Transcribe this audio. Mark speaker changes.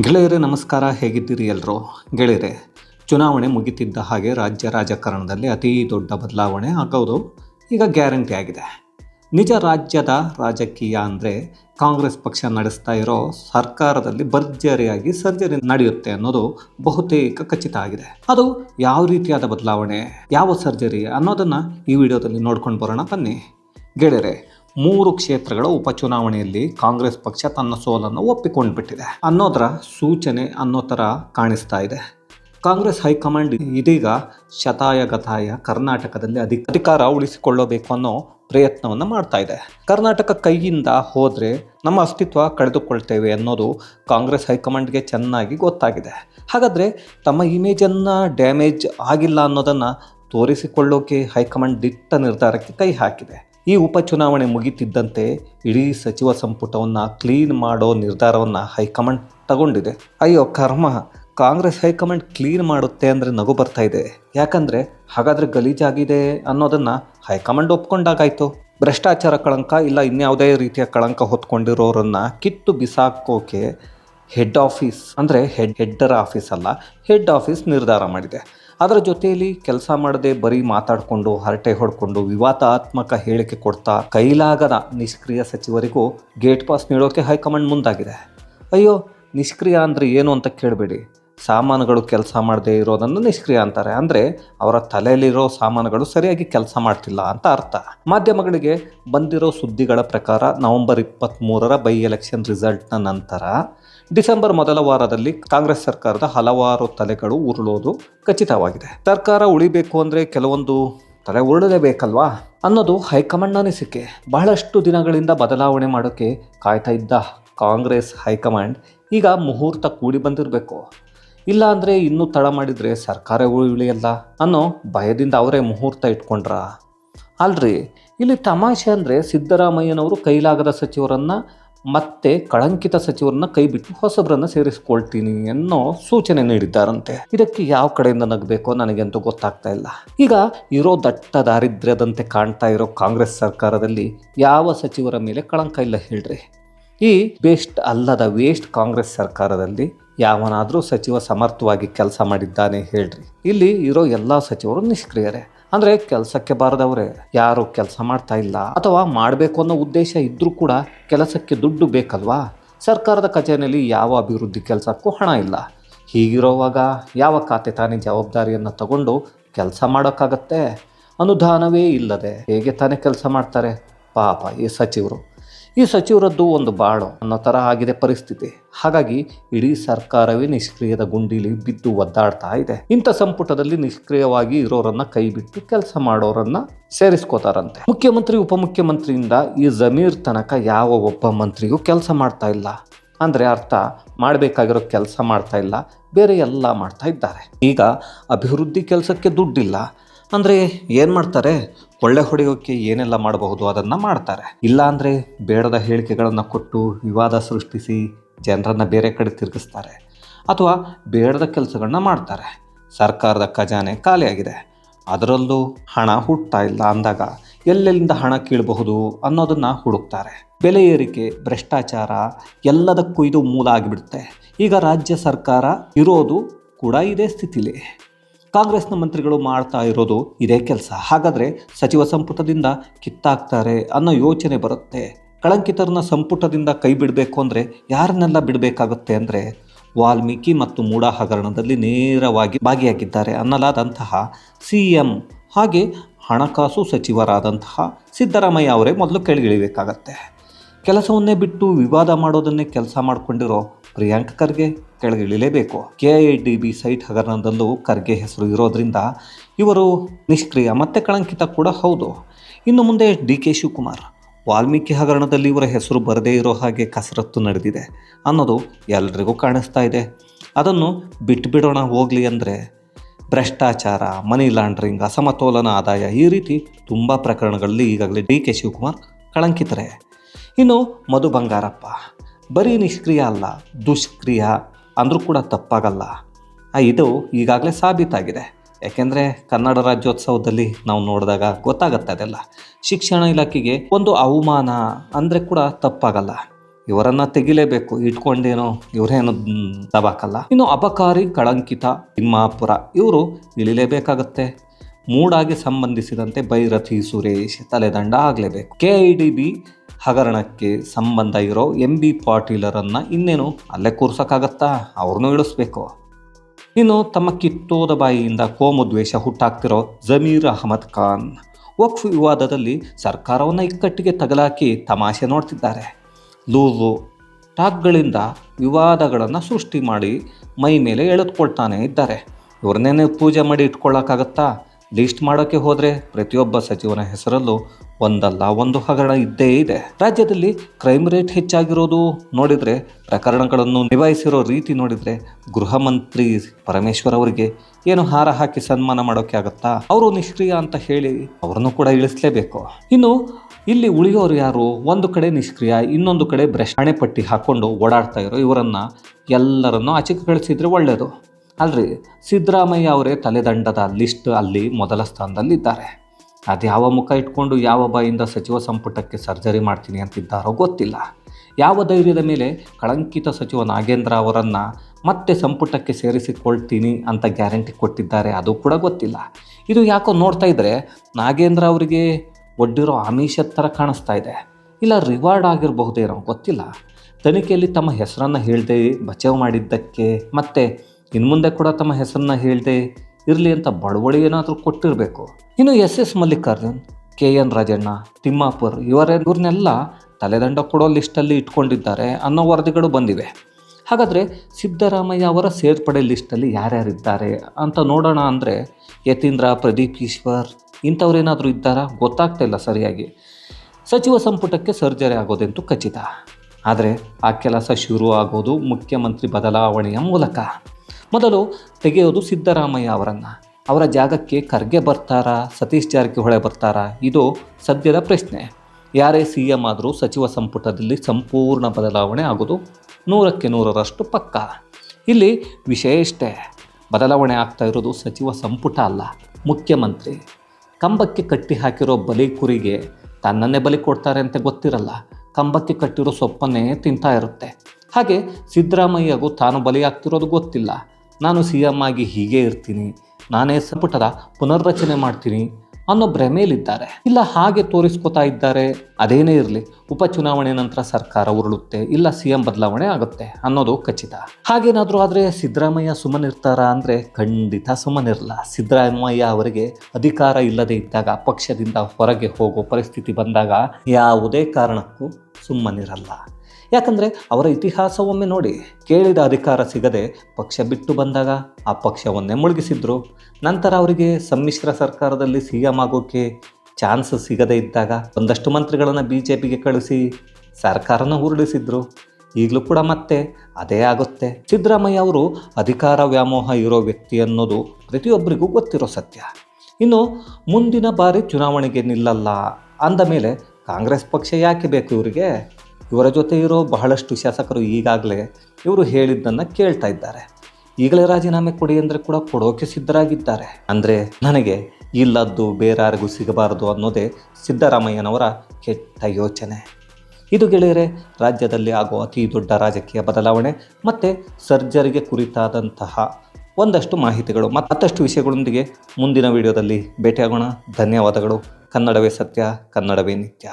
Speaker 1: ಗೆಳೆಯರೇ, ನಮಸ್ಕಾರ. ಹೇಗಿದ್ದೀರಿ ಎಲ್ಲರೂ ಗೆಳೆಯರೆ, ಚುನಾವಣೆ ಮುಗಿತಿದ್ದ ಹಾಗೆ ರಾಜ್ಯ ರಾಜಕಾರಣದಲ್ಲಿ ಅತೀ ದೊಡ್ಡ ಬದಲಾವಣೆ ಆಗೋದು ಈಗ ಗ್ಯಾರಂಟಿ ಆಗಿದೆ. ನಿಜ ರಾಜ್ಯದ ರಾಜಕೀಯ ಅಂದರೆ ಕಾಂಗ್ರೆಸ್ ಪಕ್ಷ ನಡೆಸ್ತಾ ಇರೋ ಸರ್ಕಾರದಲ್ಲಿ ಭರ್ಜರಿಯಾಗಿ ಸರ್ಜರಿ ನಡೆಯುತ್ತೆ ಅನ್ನೋದು ಬಹುತೇಕ ಖಚಿತ ಆಗಿದೆ. ಅದು ಯಾವ ರೀತಿಯಾದ ಬದಲಾವಣೆ, ಯಾವ ಸರ್ಜರಿ ಅನ್ನೋದನ್ನು ಈ ವಿಡಿಯೋದಲ್ಲಿ ನೋಡ್ಕೊಂಡು ಬರೋಣ. ಬನ್ನಿ. ಗೆಳೆಯರೆ ಮೂರು ಕ್ಷೇತ್ರಗಳ ಉಪಚುನಾವಣೆಯಲ್ಲಿ ಕಾಂಗ್ರೆಸ್ ಪಕ್ಷ ತನ್ನ ಸೋಲನ್ನು ಒಪ್ಪಿಕೊಂಡ್ಬಿಟ್ಟಿದೆ. ಅನ್ನೋದರ ಸೂಚನೆ ಅನ್ನೋ ಥರ ಕಾಣಿಸ್ತಾ ಇದೆ. ಕಾಂಗ್ರೆಸ್ ಹೈಕಮಾಂಡ್ ಇದೀಗ ಶತಾಯಗತಾಯ ಕರ್ನಾಟಕದಲ್ಲಿ ಅಧಿಕ ಅಧಿಕಾರ ಉಳಿಸಿಕೊಳ್ಳಬೇಕು ಅನ್ನೋ ಪ್ರಯತ್ನವನ್ನು ಮಾಡ್ತಾ ಇದೆ. ಕರ್ನಾಟಕ ಕೈಯಿಂದ ಹೋದರೆ ನಮ್ಮ ಅಸ್ತಿತ್ವ ಕಳೆದುಕೊಳ್ತೇವೆ ಅನ್ನೋದು ಕಾಂಗ್ರೆಸ್ ಹೈಕಮಾಂಡ್ಗೆ ಚೆನ್ನಾಗಿ ಗೊತ್ತಾಗಿದೆ. ಹಾಗಾದರೆ ತಮ್ಮ ಇಮೇಜನ್ನು ಡ್ಯಾಮೇಜ್ ಆಗಿಲ್ಲ ಅನ್ನೋದನ್ನು ತೋರಿಸಿಕೊಳ್ಳೋಕೆ ಹೈಕಮಾಂಡ್ ದಿಟ್ಟ ನಿರ್ಧಾರಕ್ಕೆ ಕೈ ಹಾಕಿದೆ. ಈ ಉಪಚುನಾವಣೆ ಮುಗಿತಿದ್ದಂತೆ ಇಡೀ ಸಚಿವ ಸಂಪುಟವನ್ನು ಕ್ಲೀನ್ ಮಾಡೋ ನಿರ್ಧಾರವನ್ನು ಹೈಕಮಾಂಡ್ ತಗೊಂಡಿದೆ. ಅಯ್ಯೋ, ಕರ್ಮ. ಕಾಂಗ್ರೆಸ್ ಹೈಕಮಾಂಡ್ ಕ್ಲೀನ್ ಮಾಡುತ್ತೆ ಅಂದರೆ ನಗು ಬರ್ತಾ ಇದೆ. ಯಾಕಂದರೆ ಹಾಗಾದರೆ ಗಲೀಜಾಗಿದೆ ಅನ್ನೋದನ್ನು ಹೈಕಮಾಂಡ್ ಒಪ್ಕೊಂಡಾಗಾಯ್ತು. ಭ್ರಷ್ಟಾಚಾರ ಕಳಂಕ ಇಲ್ಲ, ಇನ್ಯಾವುದೇ ರೀತಿಯ ಕಳಂಕ ಹೊತ್ಕೊಂಡಿರೋರನ್ನು ಕಿತ್ತು ಬಿಸಾಕೋಕೆ ಹೆಡ್ ಆಫೀಸ್ ಅಂದರೆ ಹೆಡ್ ಹೆಡ್ಡರ ಆಫೀಸ್ ಅಲ್ಲ ಹೆಡ್ ಆಫೀಸ್ ನಿರ್ಧಾರ ಮಾಡಿದೆ. ಅದರ ಜೊತೆಯಲ್ಲಿ ಕೆಲಸ ಮಾಡದೆ ಬರೀ ಮಾತಾಡಿಕೊಂಡು, ಹರಟೆ ಹೊಡ್ಕೊಂಡು ವಿವಾದಾತ್ಮಕ ಹೇಳಿಕೆ ಕೊಡ್ತಾ ಕೈಲಾಗದ ನಿಷ್ಕ್ರಿಯ ಸಚಿವರಿಗೂ ಗೇಟ್ ಪಾಸ್ ನೀಡೋಕೆ ಹೈಕಮಾಂಡ್ ಮುಂದಾಗಿದೆ. ಅಯ್ಯೋ, ನಿಷ್ಕ್ರಿಯ ಅಂದರೆ ಏನು ಅಂತ ಕೇಳಬೇಡಿ. ಸಾಮಾನುಗಳು ಕೆಲಸ ಮಾಡದೇ ಇರೋದನ್ನು ನಿಷ್ಕ್ರಿಯ ಅಂತಾರೆ. ಅಂದರೆ ಅವರ ತಲೆಯಲ್ಲಿರೋ ಸಾಮಾನುಗಳು ಸರಿಯಾಗಿ ಕೆಲಸ ಮಾಡ್ತಿಲ್ಲ ಅಂತ ಅರ್ಥ. ಮಾಧ್ಯಮಗಳಿಗೆ ಬಂದಿರೋ ಸುದ್ದಿಗಳ ಪ್ರಕಾರ ನವೆಂಬರ್ ಇಪ್ಪತ್ತ್ಮೂರರ ಬೈ ಎಲೆಕ್ಷನ್ ರಿಸಲ್ಟ್ನ ನಂತರ ಡಿಸೆಂಬರ್ ಮೊದಲ ವಾರದಲ್ಲಿ ಕಾಂಗ್ರೆಸ್ ಸರ್ಕಾರದ ಹಲವಾರು ತಲೆಗಳು ಉರುಳೋದು ಖಚಿತವಾಗಿದೆ. ಸರ್ಕಾರ ಉಳಿಬೇಕು ಅಂದರೆ ಕೆಲವೊಂದು ತಲೆ ಉರುಳಲೇಬೇಕಲ್ವಾ? ಅನ್ನೋದು ಹೈಕಮಾಂಡ್ ಅನಿಸಿಕೆ. ಬಹಳಷ್ಟು ದಿನಗಳಿಂದ ಬದಲಾವಣೆ ಮಾಡೋಕ್ಕೆ ಕಾಯ್ತಾ ಇದ್ದ ಕಾಂಗ್ರೆಸ್ ಹೈಕಮಾಂಡ್ ಈಗ ಮುಹೂರ್ತ ಕೂಡಿ ಬಂದಿರಬೇಕು. ಇಲ್ಲ ಅಂದ್ರೆ ಇನ್ನೂ ತಡ ಮಾಡಿದರೆ ಸರ್ಕಾರ ಉಳಿಯಲ್ಲ ಅನ್ನೋ ಭಯದಿಂದ ಅವರೇ ಮುಹೂರ್ತ ಇಟ್ಕೊಂಡ್ರ. ಅಲ್ರಿ, ಇಲ್ಲಿ ತಮಾಷೆ ಅಂದರೆ ಸಿದ್ದರಾಮಯ್ಯನವರು ಕೈಲಾಗದ ಸಚಿವರನ್ನು ಮತ್ತೆ ಕಳಂಕಿತ ಸಚಿವರನ್ನ ಕೈ ಬಿಟ್ಟು ಹೊಸಬ್ರನ್ನ ಸೇರಿಸಿಕೊಳ್ತೀನಿ ಅನ್ನೋ ಸೂಚನೆ ನೀಡಿದ್ದಾರಂತೆ. ಇದಕ್ಕೆ ಯಾವ ಕಡೆಯಿಂದ ನಗಬೇಕೋ ನನಗಂತೂ ಗೊತ್ತಾಗ್ತಾ ಇಲ್ಲ. ಈಗ ಇರೋ ದಟ್ಟ ದಾರಿದ್ರ್ಯದಂತೆ ಕಾಣ್ತಾ ಇರೋ ಕಾಂಗ್ರೆಸ್ ಸರ್ಕಾರದಲ್ಲಿ ಯಾವ ಸಚಿವರ ಮೇಲೆ ಕಳಂಕ ಇಲ್ಲ ಹೇಳ್ರಿ. ಈ ಬೇಸ್ಟ್ ಅಲ್ಲದ ವೇಸ್ಟ್ ಕಾಂಗ್ರೆಸ್ ಸರ್ಕಾರದಲ್ಲಿ ಯಾವನಾದರೂ ಸಚಿವ ಸಮರ್ಥವಾಗಿ ಕೆಲಸ ಮಾಡಿದ್ದಾನೆ ಹೇಳ್ರಿ. ಇಲ್ಲಿ ಇರೋ ಎಲ್ಲ ಸಚಿವರು ನಿಷ್ಕ್ರಿಯರೇ. ಅಂದರೆ ಕೆಲಸಕ್ಕೆ ಬಾರದವರೇ, ಯಾರು ಕೆಲಸ ಮಾಡ್ತಾ ಇಲ್ಲ ಅಥವಾ ಮಾಡಬೇಕು ಅನ್ನೋ ಉದ್ದೇಶ ಇದ್ದರೂ ಕೂಡ ಕೆಲಸಕ್ಕೆ ದುಡ್ಡು ಬೇಕಲ್ವಾ? ಸರ್ಕಾರದ ಕಚೇರಿಯಲ್ಲಿ ಯಾವ ಅಭಿವೃದ್ಧಿ ಕೆಲಸಕ್ಕೂ ಹಣ ಇಲ್ಲ. ಹೀಗಿರೋವಾಗ ಯಾವ ಖಾತೆ ತಾನೇ ಜವಾಬ್ದಾರಿಯನ್ನು ತಗೊಂಡು ಕೆಲಸ ಮಾಡೋಕ್ಕಾಗತ್ತೆ? ಅನುದಾನವೇ ಇಲ್ಲದೆ ಹೇಗೆ ತಾನೇ ಕೆಲಸ ಮಾಡ್ತಾರೆ? ಪಾಪ ಈ ಸಚಿವರು. ಈ ಸಚಿವರದ್ದು ಒಂದು ಬಾಳು ಅನ್ನೋ ಥರ ಆಗಿದೆ ಪರಿಸ್ಥಿತಿ. ಹಾಗಾಗಿ ಇಡೀ ಸರ್ಕಾರವೇ ನಿಷ್ಕ್ರಿಯದ ಗುಂಡಿಲಿ ಬಿದ್ದು ಒದ್ದಾಡ್ತಾ ಇದೆ. ಇಂಥ ಸಂಪುಟದಲ್ಲಿ ನಿಷ್ಕ್ರಿಯವಾಗಿ ಇರೋರನ್ನ ಕೈ ಬಿಟ್ಟು ಕೆಲಸ ಮಾಡೋರನ್ನ ಸೇರಿಸ್ಕೋತಾರಂತೆ. ಮುಖ್ಯಮಂತ್ರಿ, ಉಪಮುಖ್ಯಮಂತ್ರಿಯಿಂದ ಈ ಜಮೀರ್ ತನಕ ಯಾವ ಒಬ್ಬ ಮಂತ್ರಿಗೂ ಕೆಲಸ ಮಾಡ್ತಾ ಇಲ್ಲ. ಅಂದರೆ ಅರ್ಥ, ಮಾಡಬೇಕಾಗಿರೋ ಕೆಲಸ ಮಾಡ್ತಾ ಇಲ್ಲ. ಬೇರೆ ಎಲ್ಲ ಮಾಡ್ತಾ ಇದ್ದಾರೆ. ಈಗ ಅಭಿವೃದ್ಧಿ ಕೆಲಸಕ್ಕೆ ದುಡ್ಡಿಲ್ಲ. ಅಂದರೆ ಏನು ಮಾಡ್ತಾರೆ? ಕೊಳ್ಳೆ ಹೊಡೆಯೋಕ್ಕೆ ಏನೆಲ್ಲ ಮಾಡಬಹುದು ಅದನ್ನು ಮಾಡ್ತಾರೆ. ಇಲ್ಲ ಅಂದರೆ ಬೇಡದ ಹೇಳಿಕೆಗಳನ್ನು ಕೊಟ್ಟು ವಿವಾದ ಸೃಷ್ಟಿಸಿ ಜನರನ್ನು ಬೇರೆ ಕಡೆ ತಿರುಗಿಸ್ತಾರೆ. ಅಥವಾ ಬೇಡದ ಕೆಲಸಗಳನ್ನ ಮಾಡ್ತಾರೆ. ಸರ್ಕಾರದ ಖಜಾನೆ ಖಾಲಿಯಾಗಿದೆ. ಅದರಲ್ಲೂ ಹಣ ಹುಟ್ಟಾ ಇಲ್ಲ ಅಂದಾಗ ಎಲ್ಲೆಲ್ಲಿಂದ ಹಣ ಕೀಳಬಹುದು ಅನ್ನೋದನ್ನು ಹುಡುಕ್ತಾರೆ. ಬೆಲೆ ಏರಿಕೆ, ಭ್ರಷ್ಟಾಚಾರ ಎಲ್ಲದಕ್ಕೂ ಇದು ಮೂಲ ಆಗಿಬಿಡುತ್ತೆ. ಈಗ ರಾಜ್ಯ ಸರ್ಕಾರ ಇರೋದು ಕೂಡ ಇದೇ ಸ್ಥಿತಿಲಿ. ಕಾಂಗ್ರೆಸ್ನ ಮಂತ್ರಿಗಳು ಮಾಡ್ತಾ ಇರೋದು ಇದೇ ಕೆಲಸ. ಹಾಗಾದರೆ ಸಚಿವ ಸಂಪುಟದಿಂದ ಕಿತ್ತಾಕ್ತಾರೆ ಅನ್ನೋ ಯೋಚನೆ ಬರುತ್ತೆ. ಕಳಂಕಿತರನ್ನ ಸಂಪುಟದಿಂದ ಕೈ ಬಿಡಬೇಕು ಅಂದರೆ ಯಾರನ್ನೆಲ್ಲ ಬಿಡಬೇಕಾಗುತ್ತೆ ಅಂದರೆ ವಾಲ್ಮೀಕಿ ಮತ್ತು ಮೂಡ ಹಗರಣದಲ್ಲಿ ನೇರವಾಗಿ ಭಾಗಿಯಾಗಿದ್ದಾರೆ ಅನ್ನಲಾದಂತಹ ಸಿ ಎಂ ಹಾಗೆ ಹಣಕಾಸು ಸಚಿವರಾದಂತಹ ಸಿದ್ದರಾಮಯ್ಯ ಅವರೇ ಮೊದಲು ಕೆಳಗಿಳಿಬೇಕಾಗತ್ತೆ ಕೆಲಸವನ್ನೇ ಬಿಟ್ಟು ವಿವಾದ ಮಾಡೋದನ್ನೇ ಕೆಲಸ ಮಾಡಿಕೊಂಡಿರೋ Priyank Kharge ಕೆಳಗಿಳಿಲೇಬೇಕು K I D B site ಹಗರಣದಲ್ಲೂ Kharge ಹೆಸರು ಇರೋದ್ರಿಂದ ಇವರು ನಿಷ್ಕ್ರಿಯ, ಮತ್ತೆ ಕಳಂಕಿತ ಕೂಡ ಹೌದು. ಇನ್ನು ಮುಂದೆ ಡಿ ಕೆ ಶಿವಕುಮಾರ್, ವಾಲ್ಮೀಕಿ ಹಗರಣದಲ್ಲಿ ಇವರ ಹೆಸರು ಬರದೇ ಇರೋ ಹಾಗೆ ಕಸರತ್ತು ನಡೆದಿದೆ ಅನ್ನೋದು ಎಲ್ರಿಗೂ ಕಾಣಿಸ್ತಾ ಇದೆ. ಅದನ್ನು ಬಿಟ್ಬಿಡೋಣ ಹೋಗಲಿ ಅಂದರೆ ಭ್ರಷ್ಟಾಚಾರ ಮನಿ ಲಾಂಡ್ರಿಂಗ್ ಅಸಮತೋಲನ ಆದಾಯ ಈ ರೀತಿ ತುಂಬ ಪ್ರಕರಣಗಳಲ್ಲಿ ಈಗಾಗಲೇ ಡಿ ಕೆ ಶಿವಕುಮಾರ್ ಕಳಂಕಿತರೆ. ಇನ್ನು ಮಧು ಬಂಗಾರಪ್ಪ ಬರೀ ನಿಷ್ಕ್ರಿಯ ಅಲ್ಲ, ದುಷ್ಕ್ರಿಯ ಅಂದರೂ ಕೂಡ ತಪ್ಪಾಗಲ್ಲ. ಇದು ಈಗಾಗಲೇ ಸಾಬೀತಾಗಿದೆ. ಯಾಕೆಂದರೆ ಕನ್ನಡ ರಾಜ್ಯೋತ್ಸವದಲ್ಲಿ ನಾವು ನೋಡಿದಾಗ ಗೊತ್ತಾಗತ್ತೆ ಅದೆಲ್ಲ. ಶಿಕ್ಷಣ ಇಲಾಖೆಗೆ ಒಂದು ಅವಮಾನ ಅಂದರೆ ಕೂಡ ತಪ್ಪಾಗಲ್ಲ. ಇವರನ್ನು ತೆಗಿಲೇಬೇಕು, ಇಟ್ಕೊಂಡೇನೋ ಇವರೇನು ದಬಾಕಲ್ಲ. ಇನ್ನು ಅಬಕಾರಿ, ಕಳಂಕಿತ, ತಿಮ್ಮಾಪುರ, ಇವರು ಇಳಿಲೇಬೇಕಾಗತ್ತೆ. ಮೂಡಾಗಿ ಸಂಬಂಧಿಸಿದಂತೆ ಭೈರಥಿ ಸುರೇಶ್, ತಲೆದಂಡ ಆಗಲೇಬೇಕು. ಕೆ ಐ ಡಿ ಬಿ ಹಗರಣಕ್ಕೆ ಸಂಬಂಧ ಇರೋ ಎಂ ಬಿ ಪಾಟೀಲರನ್ನು ಇನ್ನೇನು ಅಲ್ಲೇ ಕೂರ್ಸೋಕ್ಕಾಗತ್ತಾ? ಅವ್ರನ್ನೂ ಇಳಿಸ್ಬೇಕು. ಇನ್ನು ತಮ್ಮ ಕಿತ್ತೋದ ಬಾಯಿಯಿಂದ ಕೋಮು ದ್ವೇಷ ಹುಟ್ಟಾಕ್ತಿರೋ ಜಮೀರ್ ಅಹಮದ್ ಖಾನ್, ವಕ್ಫ್ ವಿವಾದದಲ್ಲಿ ಸರ್ಕಾರವನ್ನು ಇಕ್ಕಟ್ಟಿಗೆ ತಗಲಾಕಿ ತಮಾಷೆ ನೋಡ್ತಿದ್ದಾರೆ. ಲೂಸು ಟಾಕ್ಗಳಿಂದ ವಿವಾದಗಳನ್ನು ಸೃಷ್ಟಿ ಮಾಡಿ ಮೈ ಮೇಲೆ ಎಳೆದುಕೊಳ್ತಾನೆ ಇದ್ದಾರೆ. ಇವ್ರನ್ನೇನೆ ಪೂಜೆ ಮಾಡಿ ಇಟ್ಕೊಳ್ಳೋಕ್ಕಾಗತ್ತಾ ಲಿಸ್ಟ್ ಮಾಡೋಕ್ಕೆ ಹೋದರೆ ಪ್ರತಿಯೊಬ್ಬ ಸಚಿವನ ಹೆಸರಲ್ಲೂ ಒಂದಲ್ಲ ಒಂದು ಹಗರಣ ಇದ್ದೇ ಇದೆ. ರಾಜ್ಯದಲ್ಲಿ ಕ್ರೈಮ್ ರೇಟ್ ಹೆಚ್ಚಾಗಿರೋದು ನೋಡಿದರೆ, ಪ್ರಕರಣಗಳನ್ನು ನಿಭಾಯಿಸಿರೋ ರೀತಿ ನೋಡಿದರೆ ಗೃಹ ಮಂತ್ರಿ ಪರಮೇಶ್ವರ್ ಅವರಿಗೆ ಏನು ಹಾರ ಹಾಕಿ ಸನ್ಮಾನ ಮಾಡೋಕೆ ಆಗುತ್ತಾ? ಅವರು ನಿಷ್ಕ್ರಿಯ ಅಂತ ಹೇಳಿ ಅವರನ್ನು ಕೂಡ ಇಳಿಸಲೇಬೇಕು. ಇನ್ನು ಇಲ್ಲಿ ಉಳಿಯೋರು ಯಾರು? ಒಂದು ಕಡೆ ನಿಷ್ಕ್ರಿಯ, ಇನ್ನೊಂದು ಕಡೆ ಭ್ರಷ್ಟಾಣೆ ಪಟ್ಟಿ ಹಾಕೊಂಡು ಓಡಾಡ್ತಾ ಇರೋ ಇವರನ್ನು ಎಲ್ಲರನ್ನು ಆಚೆಗೆ ಕಳಿಸಿದ್ರೆ ಒಳ್ಳೆಯದು ಅಲ್ರಿ, ಸಿದ್ದರಾಮಯ್ಯ ಅವರೇ ತಲೆದಂಡದ ಲಿಸ್ಟ್ ಅಲ್ಲಿ ಮೊದಲ ಸ್ಥಾನದಲ್ಲಿದ್ದಾರೆ. ಅದು ಯಾವ ಮುಖ ಇಟ್ಕೊಂಡು ಯಾವ ಬಾಯಿಂದ ಸಚಿವ ಸಂಪುಟಕ್ಕೆ ಸರ್ಜರಿ ಮಾಡ್ತೀನಿ ಅಂತಿದ್ದಾರೋ ಗೊತ್ತಿಲ್ಲ. ಯಾವ ಧೈರ್ಯದ ಮೇಲೆ ಕಳಂಕಿತ ಸಚಿವ ನಾಗೇಂದ್ರ ಅವರನ್ನು ಮತ್ತೆ ಸಂಪುಟಕ್ಕೆ ಸೇರಿಸಿಕೊಳ್ತೀನಿ ಅಂತ ಗ್ಯಾರಂಟಿ ಕೊಟ್ಟಿದ್ದಾರೆ ಅದು ಕೂಡ ಗೊತ್ತಿಲ್ಲ. ಇದು ಯಾಕೋ ನೋಡ್ತಾ ಇದ್ದರೆ ನಾಗೇಂದ್ರ ಅವರಿಗೆ ಒಡ್ಡಿರೋ ಆಮಿಷ ಥರ ಕಾಣಿಸ್ತಾ ಇದೆ. ಇಲ್ಲ ರಿವಾರ್ಡ್ ಆಗಿರಬಹುದೇನೋ ಗೊತ್ತಿಲ್ಲ. ತನಿಖೆಯಲ್ಲಿ ತಮ್ಮ ಹೆಸರನ್ನು ಹೇಳದೆ ಬಚಾವ್ ಮಾಡಿದ್ದಕ್ಕೆ ಮತ್ತೆ ಇನ್ನು ಮುಂದೆ ಕೂಡ ತಮ್ಮ ಹೆಸರನ್ನ ಹೇಳದೆ ಇರಲಿ ಅಂತ ಬಡವಳಿ ಏನಾದರೂ ಕೊಟ್ಟಿರಬೇಕು. ಇನ್ನು S S Mallikarjun, K N Rajanna, Thimmapur ಇವರೇ ಇವ್ರನ್ನೆಲ್ಲ ತಲೆದಂಡ ಕೊಡೋ ಲಿಸ್ಟಲ್ಲಿ ಇಟ್ಕೊಂಡಿದ್ದಾರೆ ಅನ್ನೋ ವರದಿಗಳು ಬಂದಿವೆ. ಹಾಗಾದರೆ ಸಿದ್ದರಾಮಯ್ಯ ಅವರ ಸೇರ್ಪಡೆ ಲಿಸ್ಟಲ್ಲಿ ಯಾರ್ಯಾರಿದ್ದಾರೆ ಅಂತ ನೋಡೋಣ ಅಂದರೆ ಯತೀಂದ್ರ, ಪ್ರದೀಪ್ ಈಶ್ವರ್ ಇಂಥವ್ರೇನಾದರೂ ಇದ್ದಾರಾ? ಗೊತ್ತಾಗ್ತಾ ಇಲ್ಲ ಸರಿಯಾಗಿ. ಸಚಿವ ಸಂಪುಟಕ್ಕೆ ಸರ್ಜರಿ ಆಗೋದಂತೂ ಖಚಿತ. ಆದರೆ ಆ ಕೆಲಸ ಶುರು ಆಗೋದು ಮುಖ್ಯಮಂತ್ರಿ ಬದಲಾವಣೆಯ ಮೂಲಕ. ಮೊದಲು ತೆಗೆಯೋದು ಸಿದ್ದರಾಮಯ್ಯ ಅವರನ್ನು. ಅವರ ಜಾಗಕ್ಕೆ ಖರ್ಗೆ ಬರ್ತಾರಾ, ಸತೀಶ್ ಜಾರಕಿಹೊಳೆ ಬರ್ತಾರಾ, ಇದು ಸದ್ಯದ ಪ್ರಶ್ನೆ. ಯಾರೇ ಸಿ ಎಂ ಆದರೂ ಸಚಿವ ಸಂಪುಟದಲ್ಲಿ ಸಂಪೂರ್ಣ ಬದಲಾವಣೆ ಆಗೋದು ನೂರಕ್ಕೆ ನೂರರಷ್ಟು ಪಕ್ಕ. ಇಲ್ಲಿ ವಿಷಯ ಇಷ್ಟೇ. ಬದಲಾವಣೆ ಆಗ್ತಾ ಇರೋದು ಸಚಿವ ಸಂಪುಟ ಅಲ್ಲ, ಮುಖ್ಯಮಂತ್ರಿ. ಕಂಬಕ್ಕೆ ಕಟ್ಟಿ ಹಾಕಿರೋ ಬಲಿ ಕುರಿಗೆ ತನ್ನನ್ನೇ ಬಲಿ ಕೊಡ್ತಾರೆ ಅಂತ ಗೊತ್ತಿರಲ್ಲ. ಕಂಬಕ್ಕೆ ಕಟ್ಟಿರೋ ಸೊಪ್ಪನ್ನೇ ತಿಂತಾ ಇರುತ್ತೆ. ಹಾಗೆ ಸಿದ್ದರಾಮಯ್ಯಗೂ ತಾನು ಬಲಿಯಾಗ್ತಿರೋದು ಗೊತ್ತಿಲ್ಲ. ನಾನು ಸಿ ಎಂ ಆಗಿ ಹೀಗೆ ಇರ್ತೀನಿ, ನಾನೇ ಸಂಪುಟದ ಪುನರ್ರಚನೆ ಮಾಡ್ತೀನಿ ಅನ್ನೋ ಭ್ರಮೆಯಲ್ಲಿದ್ದಾರೆ. ಇಲ್ಲ ಹಾಗೆ ತೋರಿಸ್ಕೋತಾ ಇದ್ದಾರೆ, ಅದೇನೇ ಇರಲಿ, ಉಪಚುನಾವಣೆ ನಂತರ ಸರ್ಕಾರ ಉರುಳುತ್ತೆ, ಇಲ್ಲ ಸಿ ಎಂ ಬದಲಾವಣೆ ಆಗುತ್ತೆ ಅನ್ನೋದು ಖಚಿತ. ಹಾಗೇನಾದರೂ ಆದರೆ ಸಿದ್ದರಾಮಯ್ಯ ಸುಮ್ಮನಿರ್ತಾರ ಅಂದರೆ ಖಂಡಿತ ಸುಮ್ಮನಿರಲ್ಲ ಸಿದ್ದರಾಮಯ್ಯ ಅವರಿಗೆ ಅಧಿಕಾರ ಇಲ್ಲದೆ ಇದ್ದಾಗ, ಪಕ್ಷದಿಂದ ಹೊರಗೆ ಹೋಗೋ ಪರಿಸ್ಥಿತಿ ಬಂದಾಗ ಯಾವುದೇ ಕಾರಣಕ್ಕೂ ಸುಮ್ಮನಿರಲ್ಲ ಯಾಕಂದರೆ ಅವರ ಇತಿಹಾಸವೊಮ್ಮೆ ನೋಡಿ ಕೇಳಿದ ಅಧಿಕಾರ ಸಿಗದೆ ಪಕ್ಷ ಬಿಟ್ಟು ಬಂದಾಗ ಆ ಪಕ್ಷವನ್ನೇ ಮುಳುಗಿಸಿದ್ರು. ನಂತರ ಅವರಿಗೆ ಸಮ್ಮಿಶ್ರ ಸರ್ಕಾರದಲ್ಲಿ ಸಿ ಎಂ ಆಗೋಕ್ಕೆ ಚಾನ್ಸ್ ಸಿಗದೇ ಇದ್ದಾಗ ಒಂದಷ್ಟು ಮಂತ್ರಿಗಳನ್ನು ಬಿ ಜೆ ಪಿಗೆ ಕಳಿಸಿ ಸರ್ಕಾರನ ಉರುಳಿಸಿದ್ರು. ಈಗಲೂ ಕೂಡ ಮತ್ತೆ ಅದೇ ಆಗುತ್ತೆ. ಸಿದ್ದರಾಮಯ್ಯ ಅವರು ಅಧಿಕಾರ ವ್ಯಾಮೋಹ ಇರೋ ವ್ಯಕ್ತಿ ಅನ್ನೋದು ಪ್ರತಿಯೊಬ್ಬರಿಗೂ ಗೊತ್ತಿರೋ ಸತ್ಯ. ಇನ್ನು ಮುಂದಿನ ಬಾರಿ ಚುನಾವಣೆಗೆ ನಿಲ್ಲಲ್ಲ ಅಂದ ಮೇಲೆ ಕಾಂಗ್ರೆಸ್ ಪಕ್ಷ ಯಾಕೆ ಬೇಕು ಇವರಿಗೆ? ಇವರ ಜೊತೆ ಇರೋ ಬಹಳಷ್ಟು ಶಾಸಕರು ಈಗಾಗಲೇ ಇವರು ಹೇಳಿದ್ದನ್ನು ಕೇಳ್ತಾ ಇದ್ದಾರೆ. ಈಗಲೇ ರಾಜೀನಾಮೆ ಕೊಡಿ ಅಂದರೆ ಕೂಡ ಕೊಡೋಕೆ ಸಿದ್ಧರಾಗಿದ್ದಾರೆ. ಅಂದರೆ ನನಗೆ ಇಲ್ಲದ್ದು ಬೇರಾರಿಗೂ ಸಿಗಬಾರದು ಅನ್ನೋದೇ ಸಿದ್ದರಾಮಯ್ಯನವರ ಕೆಟ್ಟ ಯೋಚನೆ. ಇದು ಗೆಳೆಯರೆ, ರಾಜ್ಯದಲ್ಲಿ ಆಗೋ ಅತಿ ದೊಡ್ಡ ರಾಜಕೀಯ ಬದಲಾವಣೆ ಮತ್ತು ಸರ್ಜರಿಗೆ ಕುರಿತಾದಂತಹ ಒಂದಷ್ಟು ಮಾಹಿತಿಗಳು ಮತ್ತಷ್ಟು ವಿಷಯಗಳೊಂದಿಗೆ ಮುಂದಿನ ವಿಡಿಯೋದಲ್ಲಿ ಭೇಟಿಯಾಗೋಣ. ಧನ್ಯವಾದಗಳು. ಕನ್ನಡವೇ ಸತ್ಯ, ಕನ್ನಡವೇ ನಿತ್ಯ.